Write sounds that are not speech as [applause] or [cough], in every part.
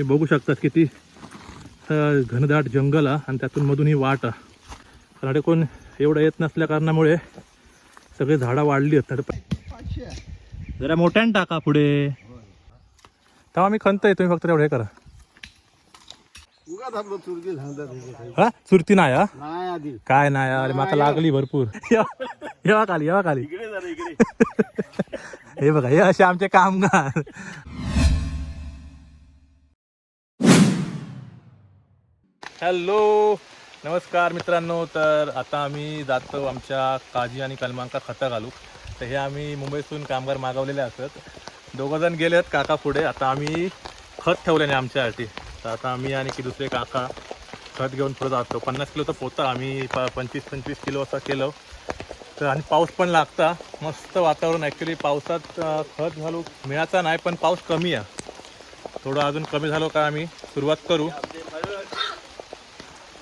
हे बघू शकतात किती घनदाट जंगल आणि त्यातून मधून ही वाट. कारण कोण एवढं येत नसल्या कारणामुळे सगळे झाडं वाढली आहेत. जरा मोठ्यानं टाका पुढे. तेव्हा मी खंतय तुम्ही फक्त एवढं हे करा. चुरती नाही हा? काय नाही अरे माका लागली भरपूर. येवा खाली येवा खाली. हे बघा हे असे आमचे कामगार. हॅलो. नमस्कार मित्रांनो तर आता आम्ही जातो आमच्या काजी आणि कलमांका खतं घालू तर हे आम्ही मुंबईतून कामगार मागवलेले असत. दोघंजण गेले आहेत काका पुढे. आता आम्ही खत ठेवल्याने आमच्यासाठी. तर आता आम्ही आणि की दुसरे काका खत घेऊन पुढे जातो. पन्नास किलोचा पोता. आम्ही प पंचवीस पंचवीस किलो असं केलं. तर आणि पाऊस पण लागता. मस्त वातावरण. ॲक्च्युली पावसात खत घालू मिळाचा नाही पण पाऊस कमी आहे. थोडं अजून कमी झालो का आम्ही? सुरुवात करू.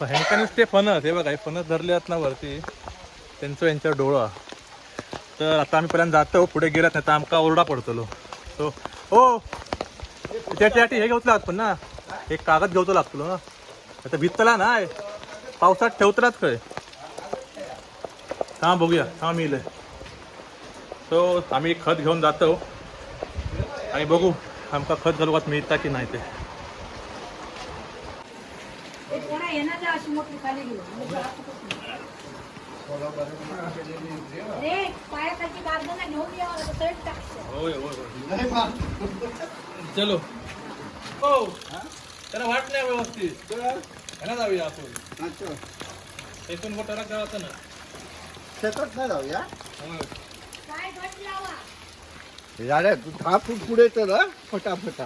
ह्यांका नुसते फणस हे बघा हे फणस धरले आहेत ना वरती त्यांचं यांच्यावर डोळा. तर आता आम्ही पहिल्यांदा जातो पुढे गेलात नाही तर आमका ओरडा पडतलो. सो हो त्याच्यासाठी हे घेतलं आहात पण ना. एक कागद घेवतो लागतो ना. आता भित्तला नाही पावसात ठेवतलाच खय हा बघूया. हा मी इले. सो आम्ही खत घेऊन जातो. आणि बघू आमका खत घालूकात मिळता की नाही ते कोणा येणार जा अशी मोठी खाली घेऊन अरे पायाखालची कागदांना घेऊन यावं लागतं तरी टाकतं होय होय चलो. हो. त्याला वाट नाही व्यवस्थित. ह्याला जाऊया आपण. अच्छा. इथून मोठ्याला गावाचं ना. शेतात नाही जाऊया? काय गट लावा? झाल्या तू दहा फूट पुढे तर फटाफटा.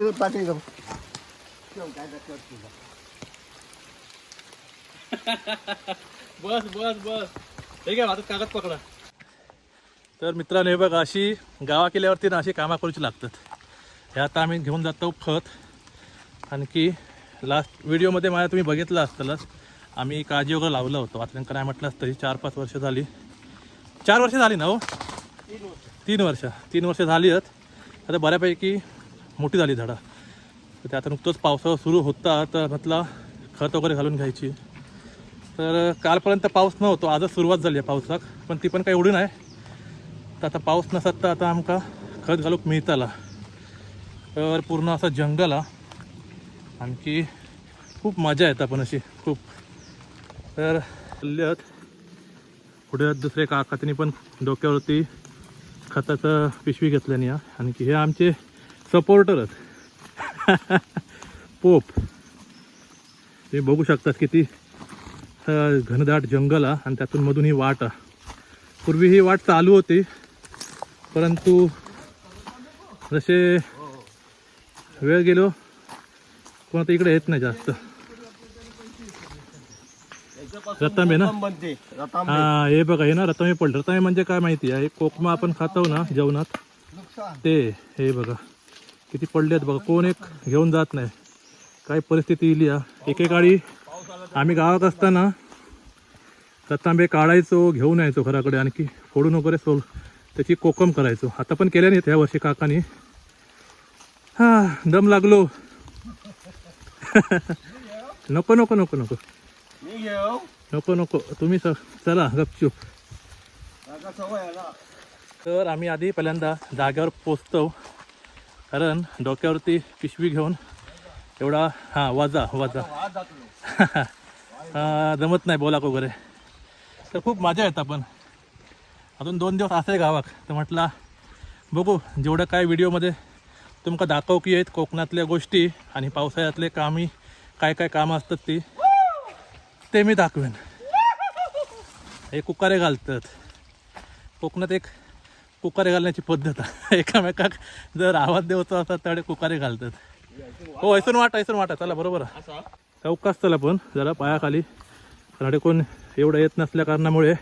तू पाठी जाऊ. काय. [laughs] बस बस बस. हे घ्या हातात कागद पकडा. तर मित्रांनो हे बघा अशी गावा केल्यावरती ना अशी कामा करूची लागतात. हे आता आम्ही घेऊन जातो खत आणखी लास्ट व्हिडिओमध्ये माझ्या तुम्ही बघितलं असतालच आम्ही काळजी वगैरे लावलं होतं. आता काय म्हटलं असतं तरी चार पाच वर्ष झाली. चार वर्ष झाली ना हो? तीन वर्ष. तीन वर्ष. झाली आहेत आता बऱ्यापैकी मोठी झाली झाडं. तर ते आता नुकतंच पावसाळा सुरू होता तर म्हटलं खत वगैरे घालून घ्यायची. तर कालपर्यंत पाऊस नव्हतो. आजच सुरुवात झाली आहे पावसाक पण ती पण काही एवढी नाही. तर आता पाऊस नसत तर आता आमका खत घालूक मिळताला. तर पूर्ण असं जंगल हा. आणखी खूप मजा येता पण अशी. खूप. तर हल्ल्यात पुढे दुसरे काका पण डोक्यावरती खताचं पिशवी घेतल्याने हा. आणखी हे आमचे सपोर्टरच [laughs] पोप. ते बघू शकतात किती अ, घनदाट जंगल आणि त्यातून मधून ही. वाट पूर्वी ही वाट चालू होती परंतु जसे वेळ गेलो कोण आता इकडे येत नाही जास्त. रतांबे ना. हा हे बघा हे ना रतांबे पडलं. रतांबे म्हणजे काय माहिती आहे? कोकमा आपण खातो ना जेवणात. ते हे बघा. किती पडले आहेत बघा. कोण एक घेऊन जात नाही. काय परिस्थिती इली हा. एकेकाळी आम्ही गावात असताना रतांबे काढायचो घेऊन यायचो घराकडे आणखी फोडून वगैरे सोल त्याची कोकम करायचो. आता पण केल्या नाहीत ह्या वर्षी काकानी. हा दम लागलो. [laughs] नको नको नको नको. नको नको. तुम्ही स चला गपचूप. तर आम्ही आधी पहिल्यांदा जागेवर पोचतो. कारण डोक्यावरती पिशवी घेऊन एवढा हां वाजा वाजा. [laughs] जमत नाही बोलाक वगैरे तर खूप मजा येत पण अजून दोन दिवस असे गावाक तर म्हटला बघू जेवढं काय व्हिडिओमध्ये तुमका दाखव की आहेत कोकणातल्या गोष्टी आणि पावसाळ्यातले कामी काय काय कामं असतात ती ते मी दाखवेन. हे कुकारे घालतात. कोकणात एक कुकारे घालण्याची पद्धत आहे. [laughs] एकामेकाक जर आवाज देऊचा असतात तर कुकारे घालतात. हो ऐसून वाटा ऐसून वाटा. चला बरोबर. आहे. चौकास चला पण जरा पायाखाली कारण कोण एवढं येत नसल्या कारणामुळे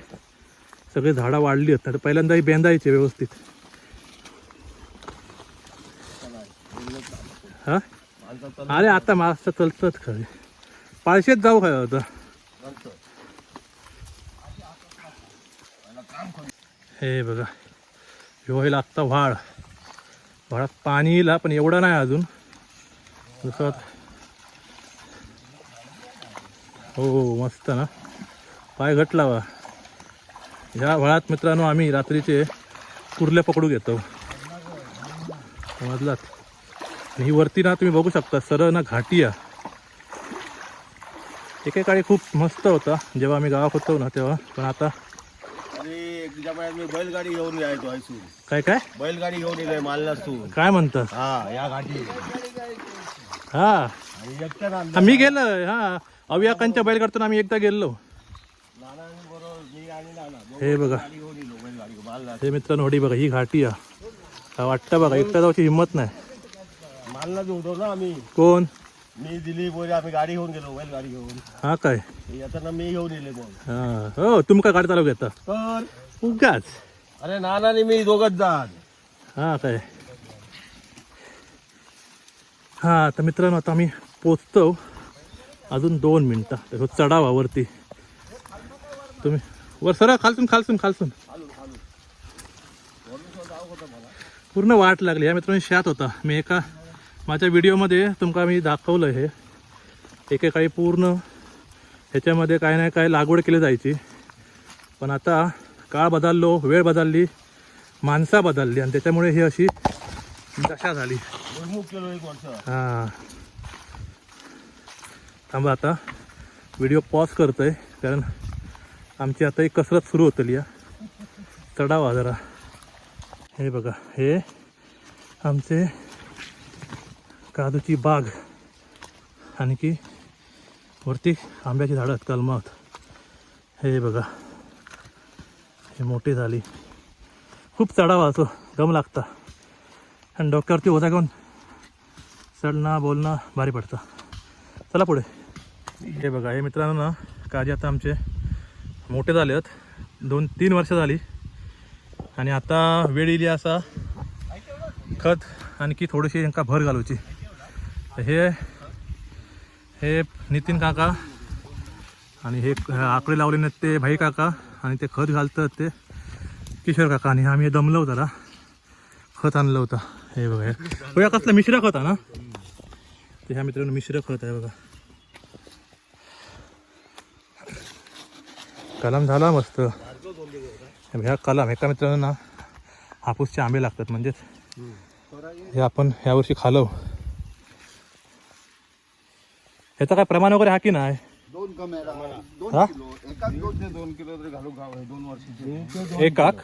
सगळी झाडं वाढली आहेत. तर पहिल्यांदाही बेंदायचे व्यवस्थित. हा? अरे आता मास्तर चलतच खरे. पाळशेत जाऊ काय होतं हे बघा. ह्यो आत्ता व्हाळ. व्हाळात पाणी येईल पण एवढा नाही अजून. जसं हो मस्त ना. पाय घट लावा ह्या वळात मित्रांनो आम्ही रात्रीचे कुर्ले पकडू घेतो. समजलात? ही वरती ना तुम्ही बघू शकता सरळ ना घाटी आहे एकेकाळी खूप मस्त होता जेव्हा आम्ही गावात होतो ना तेव्हा. पण आता बैलगाडी घेऊन यायचो काय काय? बैलगाडी घेऊन येतोय मालनासून काय म्हणतात हा या घाटी. हा. हा, मी गेलो हा. अवियाकांच्या बैल काढताना आम्ही एकदा गेलो हे बघा. गाडी हे मित्रांनो होडी बघा ही घाटी आहे. हा वाटतं बघा एकटा जाऊची हिंमत नाही. मालनास होतो ना आम्ही. कोण? मी दिली बोले आम्ही गाडी घेऊन गेलो बैलगाडी घेऊन. हा काय? येताना मी घेऊन येले मग. हा. हो तुमका गाडी चालू घेता तर? उगाच. अरे नाना आणि मी दोघच जात हा काय? हा तर मित्रांनो आता आम्ही पोचतो अजून दोन मिनटं. त्याचा चढावा वरती. तुम्ही वर सरळ खालसून खालसून खालसून. पूर्ण वाट लागली. या मित्रांनो शात होता. मी एका माझ्या व्हिडिओमध्ये तुमका मी दाखवलं हे. एकेकाळी पूर्ण ह्याच्यामध्ये काय नाही काय लागवड केली जायची. पण आता काळ बदललो वेळ बदलली माणसा बदलली. आणि त्याच्यामुळे ही अशी दशा झाली. हां. थांबा आता. व्हिडिओ पॉज करतोय कारण आमची आता एक कसरत सुरू होतली या चढावा जरा. हे बघा हे आमचे काजूची बाग आणखी वरती आंब्याची झाडं आहेत कलमात हे बघा हे मोठी झाली. खूप चढावा असो दम लागता. आणि डोक्यावरती ओझा घेऊन चढणं बोलणं भारी पडतं. चला पुढे. हे बघा हे मित्रांनो ना काजी आता आमचे मोठे झाले आहेत. दोन तीन वर्ष झाली. आणि आता वेळ येईल असा खत आणखी थोडीशी यांका भर घालूची. हे हे नितीन काका आणि हे आकडे लावले नाहीत ते भाई काका आणि ते खत घालतात ते किशोर काका. आणि आम्ही दमलं होतं ना खत आणलं होतं. हे बघा हे. बघा कसलं मिश्र खत आहे ना? ते ह्या मित्रांनो मिश्र खत आहे बघा. कलम झाला मस्त. ह्या कलम एका मित्रांनो ना हापूसचे आंबे लागतात म्हणजेच हे आपण ह्यावर्षी खालो. ह्याचं काय प्रमाण वगैरे हा की नाही? एकाक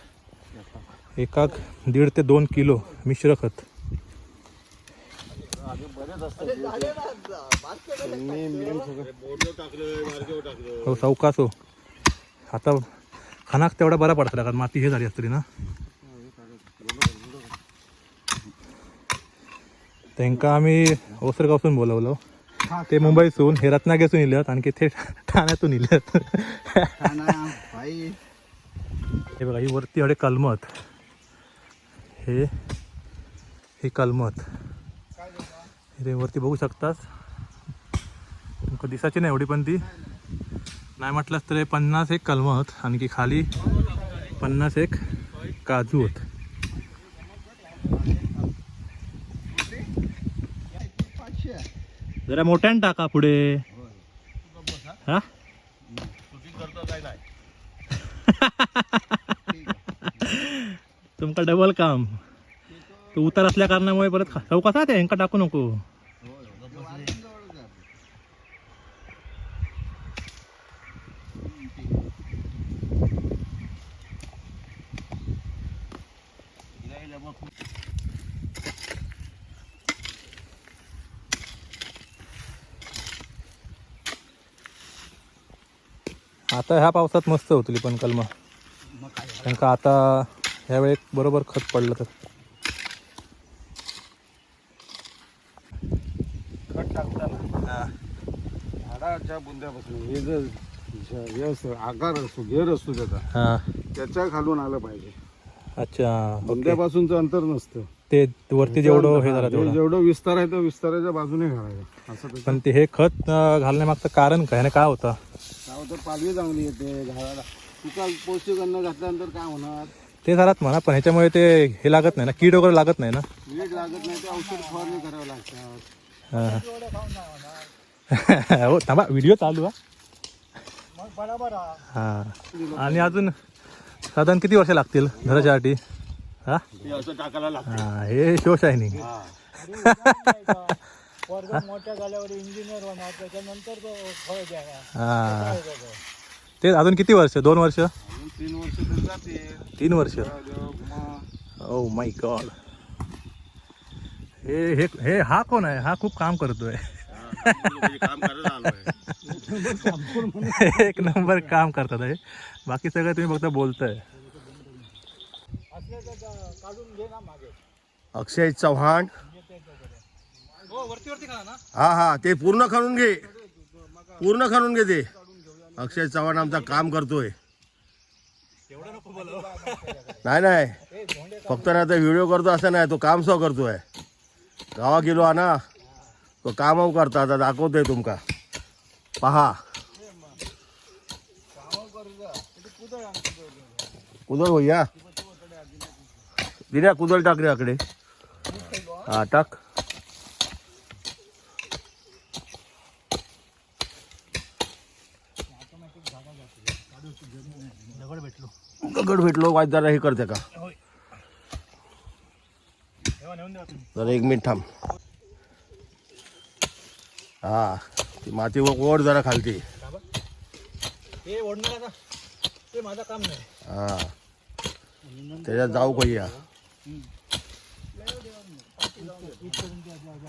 एकाक? दीड ते दोन किलो मिश्र खत. हो सावकास हो. आता खानाक तेवढा बरा पडतला कारण माती हे झाली असतली ना. त्यांका आम्ही ओसरगावसून बोलवलो. ते मुंबईसून हे रत्नागिरीसून इल्यात आणखी ते ठाण्यातून इल्यात हे बघा ही वरती एवढे कलमत. हे ही कलमत. हे वरती बघू शकतास. तुमका दिसाची नाही एवढी पण ती. नाही म्हटलंस तर हे पन्नास एक कलमत आणखी खाली पन्नास एक काजू होत. जरा मोठ्यान टाका पुढे. हा? [laughs] तुमका डबल काम. तू उतार असल्या कारणामुळे परत खा- चौकासा ते यांका टाकू नको. आता ह्या पावसात मस्त होतली पण कलमा. कारण का आता ह्यावेळी बरोबर खत पडलं तर. खत टाकताना. झाडाच्या बुंद्यापासून हे जर हे असं आकार असतो घेर असतो त्याचा हां. त्याच्या खालून आलं पाहिजे. अच्छा बुंद्यापासूनचं अंतर नसतं. ते वरती जेवढं हे झालं जे- तेवढं. जेवढं विस्तार आहे तो विस्ताराच्या बाजूने घालायचं. असं पण ते हे खत घालण्यामागचं कारण काय? आणि काय होतं? होतं पालवी चांगली येते झाडाला तुका पौष्टिक अन्न घातल्यानंतर काय होणार? ते झालात म्हणा पण ह्याच्यामुळे ते हे लागत नाही ना कीड वगैरे लागत नाही ना? लागत नाही ते औषध फवारणी करावं लागतात हा. हो. थांबा व्हिडिओ चालू हा. हा. आणि अजून साधारण किती वर्ष लागतील घराच्यासाठी हा? हे असं टाकायला लागतं हा हे शो शायनिंग वर्ग मोठ्या झाल्यावर इंजिनियर होणार त्याच्यानंतर तो फळ द्यावा हा. ते अजून किती वर्ष? दोन वर्ष? तीन वर्ष तरी जाते. तीन वर्ष? मग ओ माय गॉड हे हे हे हा कोण आहे? हा खूप काम करतोय. काम करायला आलोय एक नंबर काम करतात हे. बाकी सगळं तुम्ही फक्त बोलताय. असले तर काढून घे ना मागे. अक्षय चव्हाण. हो हा हा ते पूर्ण करून घे. पूर्ण करून घे ते. अक्षय चव्हाण आमचा काम करतोय. नाही नाही. फक्त ना ते व्हिडिओ करतो असं नाही तो काम सो करतोय. गावा गेलो हा ना तो काम करता. आता दाखवतोय तुमका. पहा. कुदळ भैया. दिल्या कुदळ टाक रे आकडे हा टाक दगड भेटलो दगड भेटलो वाईट जरा हे करते का? जरा एक मिनिट थांब. हा ती माती ओढ जरा खालती? हे हा. त्याच्यात जाऊ पहिया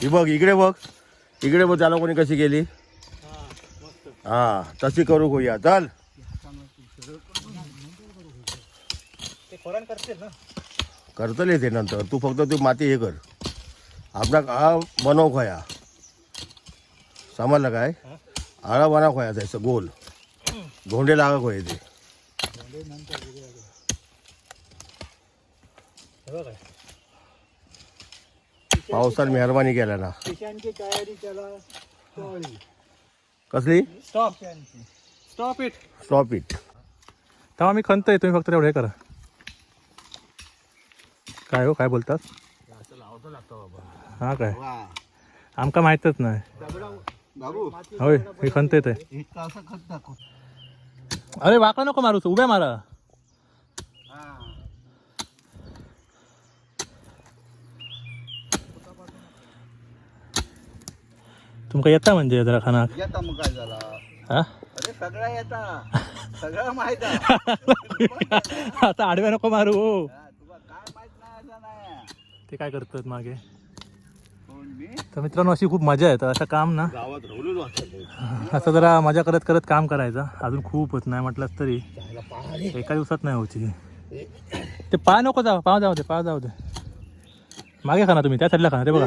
ही बघ इकडे बघ. इकडे बघ त्याला कोणी कशी केली. हा मस्त. हा तशी करू कोया चल ते खोरान करतील ना? करतले ते नंतर. तू फक्त तू माती हे कर. आपला हा बनव खोया. समजलं काय? आळा बना खोया त्याचं गोल. धोंडे लागा खोया ते. पावसाने मेहरबानी केल्या ना. पिशांची तयारी त्याला टोळी कसली? Stop stop it stop it तेव्हा मी खंतोय तुम्ही फक्त तेवढं करा. काय हो काय बोलतात? हा काय? आमका माहीतच नाही. होय हे खंत येत अरे वाका नको मारूस उभ्या मारा. तुमका येता म्हणजे जरा खाना हा? सगळा येता. सगळं माहीत [laughs] आता आडव्या नको मारू हो तुला काय माहीत नाही असं नाही ते काय करतात मागे तर मित्रांनो अशी खूप मजा येतं असं काम ना असं जरा मजा करत करत काम करायचं अजून खूप होत नाही म्हटलं तरी एका दिवसात नाही होती ते पाय नको जाऊ पाव जाऊ दे पाव जाऊ दे मागे खा ना तुम्ही त्या साईडला खा रे बघा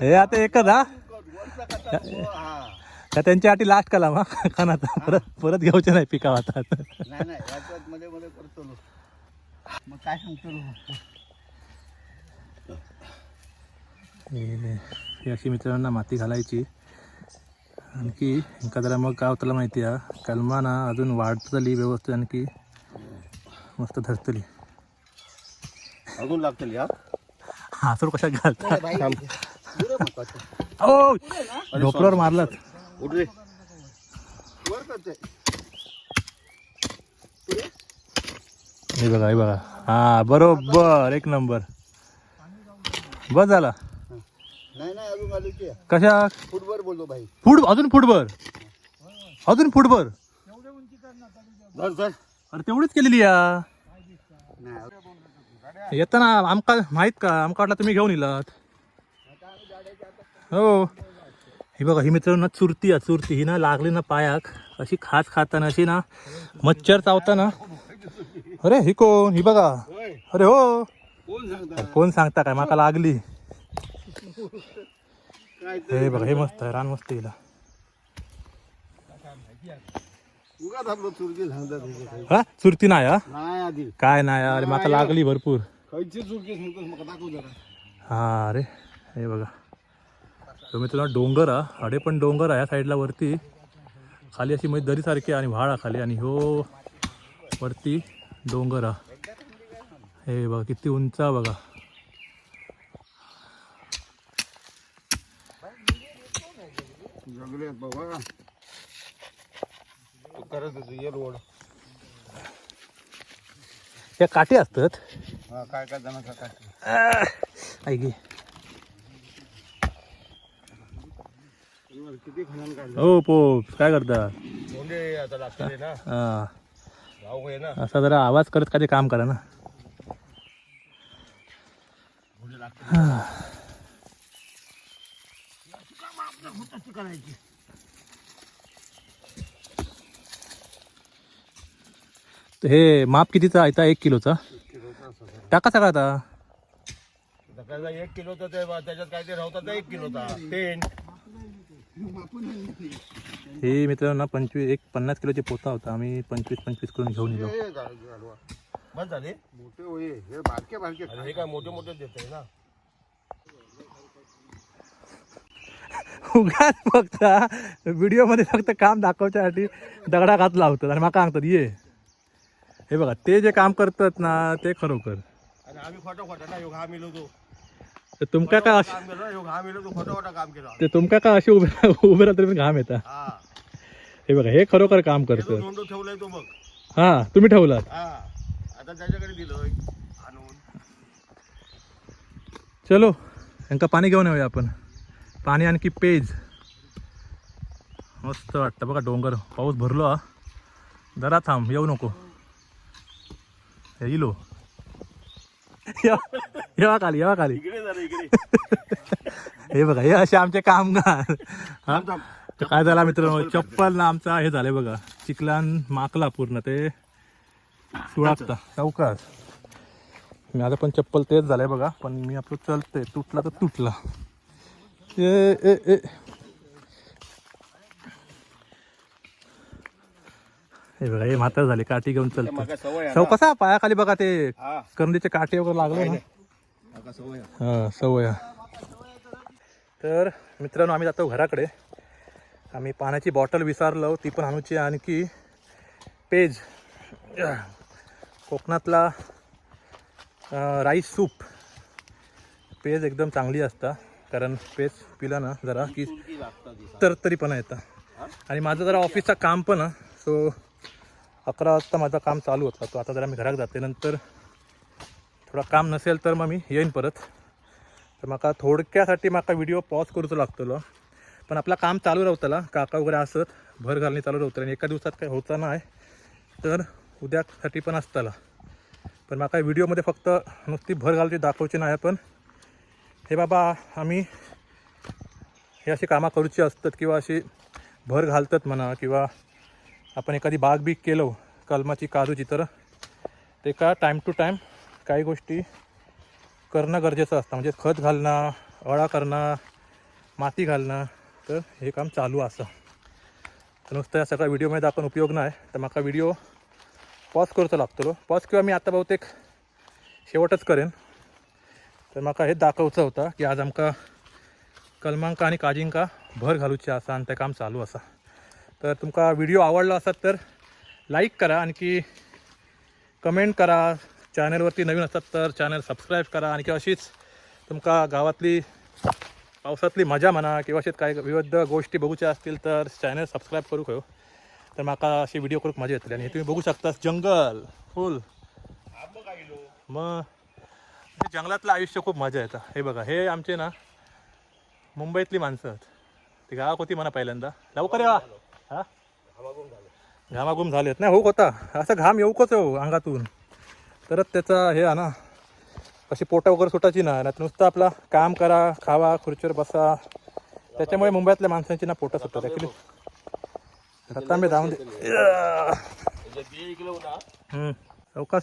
हे आता एकच हा त्या त्यांच्या आठी लास्ट कला मग खाना परत परत घ्यायचे नाही आता. नाही नाही याच्यात मध्ये मध्ये करतो लो. मग काय सांगतो लो? हे ही अशी मित्रांना माती घालायची. आणखी एका जरा मग गाव त्याला माहिती आहे? कलमा ना अजून वाढतली व्यवस्थित आणखी. मस्त धरतली. अजून लागतील या हासूर कशा घालतात? थांब. ओ! ढोपल्यावर मारलात. उठ रे. वर करते हे बघा हे बघा. हा बरोबर एक नंबर. बस झाला. नाही नाही अजून आलो की कशा? फुटवर बोलतो भाई फुट अजून फुटभर अजून फुटभर धर धर अरे तेवढीच केलेली या. येताना आमका माहीत का? आमका वाटला तुम्ही घेऊन येलात हो. ही बघा ही मित्रांनो चुरती आहे चुरती. ही ना लागली ना पायाक. अशी खास खाताना अशी ना मच्छर चावताना. अरे ही कोण? ही बघा. अरे हो. कोण सांगता काय? माका लागली. हे बघा हे मस्त आहे रान मस्त हिला. हे? चुरती नाही हा? काय नाही अरे माका लागली भरपूर. हा अरे हे बघा. तो मित्रांनो डोंगर हा. हडे पण डोंगर आहे या साईडला वरती. खाली अशी म्हणजे दरीसारखी आणि व्हाळ खाली. आणि हो वरती डोंगर हा. हे बघा किती उंच आहे बघा. काठी असतात. काय काय जण काय ऐकी किती खनन काढलं? हो पोप काय करता? धोंडे आता लागते ना. हा. गाव आहे ना. असा जरा आवाज करत कधी काम करा ना. तर हे माप कितीचा आहे? एक किलोचा. टाका सगळा आता. एक किलोचा ते त्याच्यात काय ते राहतात एक किलोचा. टेन हे मित्रांनो ना पंचवीस एक पन्नास किलोची पोता होता. आम्ही पंचवीस पंचवीस करून घेऊन येलो बंद झाले? मोठे होय हे बारके बारके. हे काय मोठे मोठे देत आहे ना? उगाच फक्त व्हिडिओमध्ये फक्त काम दाखवच्यासाठी दगडा घात लावतात आणि माका सांगतात ये. हे बघा ते जे काम करतात ना ते खरोखर. आणि आम्ही खोटा खोटा ना घा मिलो तो तर तुमका का अशी काम केलं ह्यो घा मिलो तो खोटा खोटा काम केलं. ते तुमका का अशी उभे उभे राहते पण घाम येतात हा. हे बघा हे खरोखर काम तो करतात धोंडो ठेवलाय तो बघ. हा तुम्ही ठेवलात? हा. आता त्याच्याकडे दिलोय आणून. चलो यांका पाणी घेऊन येऊया आपण. पाणी आणखी पेज. मस्त वाटतं बघा डोंगर. पाऊस भरलो हा. जरा थांब येऊ नको. हे इलो. येवा खाली येवा खाली. इकडे झालं इकडे. हे बघा हे असे आमचे कामगार. हा? तर काय झाला मित्रांनो? चप्पल ना आमचा हे झालंय बघा. चिखलान माकला पूर्ण ते. सुळाकता. चौकात मी आता पण चप्पल तेच झालंय बघा पण मी आपलं चलतंय तुटला तर तुटला. ए ए ए. हे बघा हे म्हातार झाले काठी घेऊन चालतं सव कसा पायाखाली बघा ते करंदीचे काठी वगैरे लागले ना? सवय. हां सवय. तर मित्रांनो आम्ही जातो घराकडे. आम्ही पाण्याची बॉटल विसरलो ती पण आणूची आणखी. पेज. कोकणातला राईस सूप. पेज एकदम चांगली असता कारण पेज पिला ना जरा की तरतरीपणा येतं. आणि माझं जरा ऑफिसचं काम पण सो अकरा वाजता माझं काम चालू होतं. तो आता जरा मी घरात जाते. नंतर थोडा काम नसेल तर मग मी येईन परत. तर म्हाका थोडक्यासाठी म्हाका व्हिडिओ पॉज करूचो लागतलो. पण आपला काम चालू रावतला काका वगैरे असत भर घालणी चालू रावतलं आणि एका दिवसात काही होता नाही. तर उद्यासाठी पण असताला पण म्हाका व्हिडिओमध्ये फक्त नुसती भर घालची दाखवची नाही. पण हे बाबा आम्ही हे अशी कामं करूची असतात किंवा अशी भर घालतात म्हणा किंवा आपण एखादी बाग बीग केलो कलमाची काजूची तर ते का टाईम टू टाईम काही गोष्टी करणं गरजेचं असतं. म्हणजे खत घालणं अळा करणं माती घालणं तर हे काम चालू असं तर नुसतं या सगळ्या व्हिडिओमध्ये आपण उपयोग नाही. तर म्हाका व्हिडिओ पॉज करचो लागतो पॉज किंवा मी आता बहुतेक शेवटच करेन. तर म्हाका हेच दाखवचं होतं की आज आमका कलमांका आणि काजींका भर घालूची असा आणि ते काम चालू असा. तर तुमका व्हिडिओ आवडला असत तर लाईक करा आणखी कमेंट करा. चॅनलवरती नवीन असतात तर चॅनल सबस्क्राईब करा. आणखी अशीच तुमका गावातली पावसातली मजा म्हणा किंवा अशीच काही विविध गोष्टी बघूच्या असतील तर चॅनल सबस्क्राईब करू खंय तर म्हाका अशी व्हिडिओ करूक मजा येतली. आणि तुम्ही बघू शकता जंगल फुल. मग जंगलातलं आयुष्य खूप मजा येतं. हे बघा हे आमचे ना मुंबईतली माणसं आहेत. ती गावात होती म्हणा पहिल्यांदा. लवकर या. हा? घामाघूम झालेत नाही हो होता. असं घाम येऊकच हो अंगातून. तरच त्याचा हे आहे ना अशी पोटा वगैरे सुटायची ना. नाही नुसतं आपला काम करा खावा खुर्चीवर बसा. त्याच्यामुळे मुंबईतल्या माणसांची ना पोटं सुटतात. ॲक्च्युली रतांबे धावून दे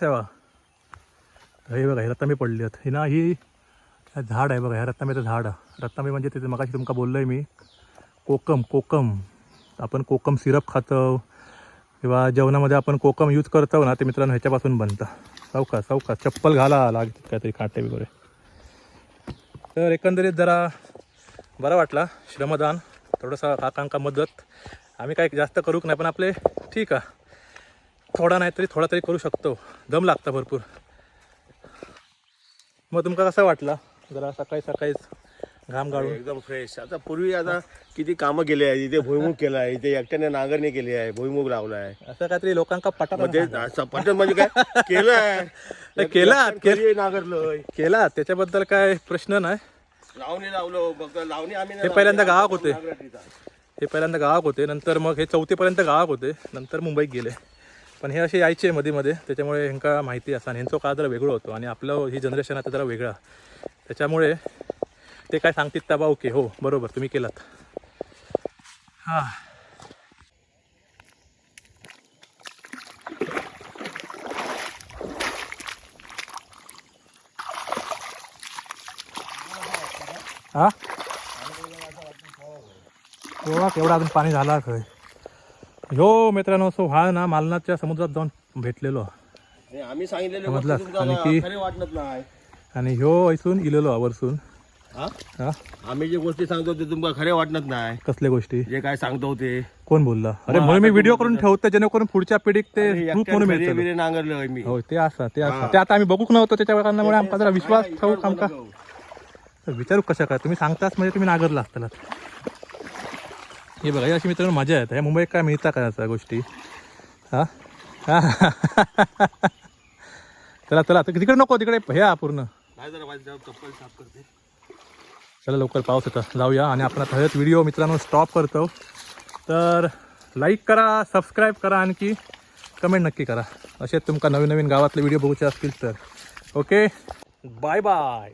आहे बा. हे बघा हे रतांबे पडली आहेत. ही ना ही झाड आहे बघा ह्या रतांब्याचं झाड. आहे रतांबे म्हणजे तिथे मगाशी तुमका बोललोय मी. कोकम कोकम. आपण कोकम सिरप खातो किंवा जेवणामध्ये आपण कोकम यूज करतो ना ते मित्रांनो ह्याच्यापासून बनतं. चौका चौका चप्पल घाला लागतात काहीतरी काटे वगैरे. तर एकंदरीत जरा बरा वाटला श्रमदान थोडंसं काकांका मदत. आम्ही काही जास्त करूक नाही पण आपले ठीक आहे. थोडा नाहीतरी थोडा तरी करू शकतो. दम लागता भरपूर. मग तुमका कसा वाटला? जरा सकाळी सकाळीच घाम गाळून. एकदम फ्रेश आता पूर्वी आता किती कामं केली आहे इथे भुईमुग केला आहे इथे एकट्याने नांगरणी केली आहे भुईमुग लावला आहे. असं काहीतरी लोकांका पटात म्हणजे सपाटन म्हणजे काय? केलं आहे. [laughs] केलं, नांगरलोय केला. त्याच्याबद्दल काय प्रश्न नाही. लावणी लावलो लावणी आम्ही हे पहिल्यांदा गावात होते. हे पहिल्यांदा गावात होते नंतर मग हे चौथीपर्यंत गावात होते नंतर मुंबईत गेले. पण हे असे यायचे मध्ये मध्ये त्याच्यामुळे ह्यांका माहिती असा आणि ह्यांचा काळ जरा वेगळं होतो आणि आपलं ही जनरेशन आता जरा वेगळा. त्याच्यामुळे ते काय सांगतील त्या ओके हो बरोबर तुम्ही केलात. हां. हा? गोवा केवढा अजून पाणी झाला खय ह्यो मित्रांनो सो व्हाळ ना मालनाच्या समुद्रात जाऊन भेटलेलो. आम्ही सांगितलेले खरे आणि ह्यो ऐसून इलेलो वरसून हा? हा? आम्ही जे गोष्टी सांगतो ते तुमका खरे वाटत नाही. कसले गोष्टी? जे काय सांगतो ते. कोण बोलला? अरे म्हणून मी व्हिडिओ करून ठेवतो जेणेकरून पुढच्या पिढीक ते प्रूफ म्हणून मिळतं. मी. हो ते असा ते असा. ते आता आम्ही बघूक नव्हतो त्याच्या कारणामुळे आमका जरा विश्वास ठेवू आमका विचारू कशा काय तुम्ही सांगताच म्हणजे तुम्ही नागरला असताना हे बघा अशी मित्रांनो मजा येते ह्या मुंबईत काय मिळता काय असा गोष्टी? हा. [laughs] चला चला तिकडे नको तिकडे हे पूर्ण. चप्पल साफ करते. चला लवकर पाऊस येतं. जाऊया आणि आपण आता हेच व्हिडिओ मित्रांनो स्टॉप करतो. तर लाईक करा सबस्क्राईब करा आणखी. कमेंट नक्की करा. असेच तुमका नवीन नवीन गावातले व्हिडिओ बघूचे असतील तर. Okay bye bye